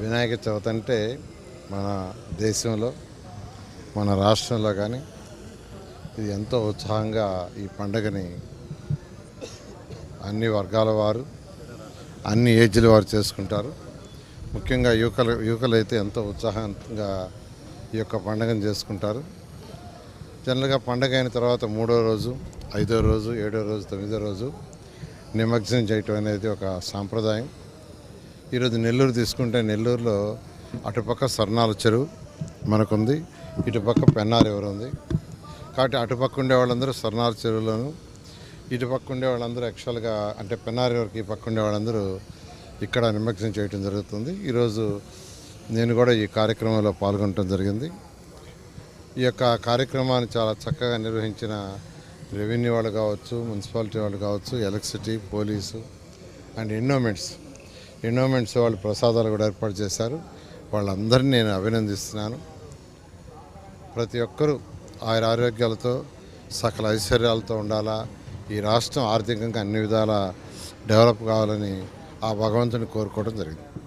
వినాయక చవితి అంటే మన దేశంలో మన రాష్ట్రంలో కానీ ఇది ఎంతో ఉత్సాహంగా ఈ పండగని అన్ని వర్గాల వారు అన్ని ఏజ్ల వారు చేసుకుంటారు. ముఖ్యంగా యువకులు యువకులు అయితే ఎంతో ఉత్సాహంగా ఈ యొక్క పండగను చేసుకుంటారు. జనరల్గా పండగ అయిన తర్వాత మూడో రోజు ఐదో రోజు ఏడో రోజు తొమ్మిదో రోజు నిమజ్జనం చేయటం అనేది ఒక సాంప్రదాయం. ఈరోజు నెల్లూరు తీసుకుంటే నెల్లూరులో అటుపక్క స్వర్ణాల చెరువు మనకుంది ఇటుపక్క పెన్నార్ ఎవరు ఉంది. కాబట్టి అటుపక్క ఉండే వాళ్ళందరూ స్వర్ణాల చెరువులోను ఇటుపక్క ఉండే వాళ్ళందరూ యాక్చువల్గా అంటే పెన్నార్ వరకు ఈ పక్క ఉండే వాళ్ళందరూ ఇక్కడ నిమగ్నం చేయడం జరుగుతుంది. ఈరోజు నేను కూడా ఈ కార్యక్రమంలో పాల్గొనడం జరిగింది. ఈ యొక్క కార్యక్రమాన్ని చాలా చక్కగా నిర్వహించిన రెవెన్యూ వాళ్ళు కావచ్చు మున్సిపాలిటీ వాళ్ళు కావచ్చు electricity police and endowments endowments వాళ్ళు ప్రసాదాలు కూడా ఏర్పాటు చేశారు. వాళ్ళందరినీ నేను అభినందిస్తున్నాను. ప్రతి ఒక్కరూ ఆయన ఆరోగ్యాలతో సకల ఐశ్వర్యాలతో ఉండాలా. ఈ రాష్ట్రం ఆర్థికంగా అన్ని విధాల డెవలప్ కావాలని ఆ భగవంతుని కోరుకోవడం జరిగింది.